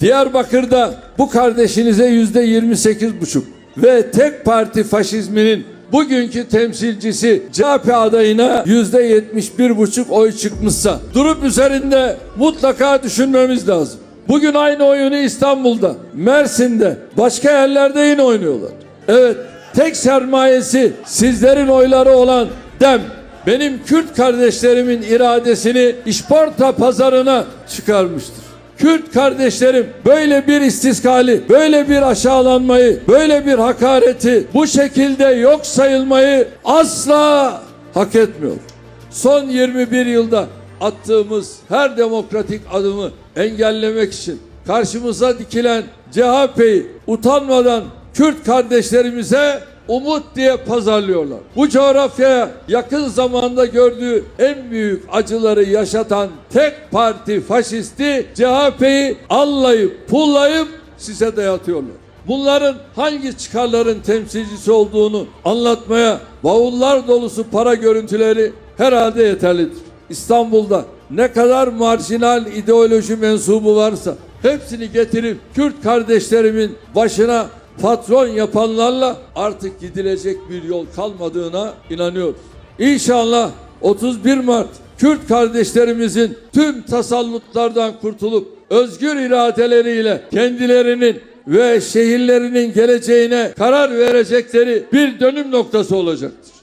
Diyarbakır'da bu kardeşinize yüzde 28 buçuk ve tek parti faşizminin bugünkü temsilcisi CHP adayına yüzde 71 buçuk oy çıkmışsa durup üzerinde mutlaka düşünmemiz lazım. Bugün aynı oyunu İstanbul'da, Mersin'de, başka yerlerde yine oynuyorlar. Evet, tek sermayesi sizlerin oyları olan DEM benim Kürt kardeşlerimin iradesini işporta pazarına çıkarmıştır. Kürt kardeşlerim böyle bir istiskali, böyle bir aşağılanmayı, böyle bir hakareti, bu şekilde yok sayılmayı asla hak etmiyor. Son 21 yılda attığımız her demokratik adımı engellemek için karşımıza dikilen CHP'yi utanmadan Kürt kardeşlerimize umut diye pazarlıyorlar. Bu coğrafyaya yakın zamanda gördüğü en büyük acıları yaşatan tek parti faşisti CHP'yi allayıp pullayıp size dayatıyorlar. Bunların hangi çıkarların temsilcisi olduğunu anlatmaya bavullar dolusu para görüntüleri herhalde yeterlidir. İstanbul'da ne kadar marjinal ideoloji mensubu varsa hepsini getirip Kürt kardeşlerimin başına patron yapanlarla artık gidilecek bir yol kalmadığına inanıyoruz. İnşallah 31 Mart Kürt kardeşlerimizin tüm tasallutlardan kurtulup özgür iradeleriyle kendilerinin ve şehirlerinin geleceğine karar verecekleri bir dönüm noktası olacaktır.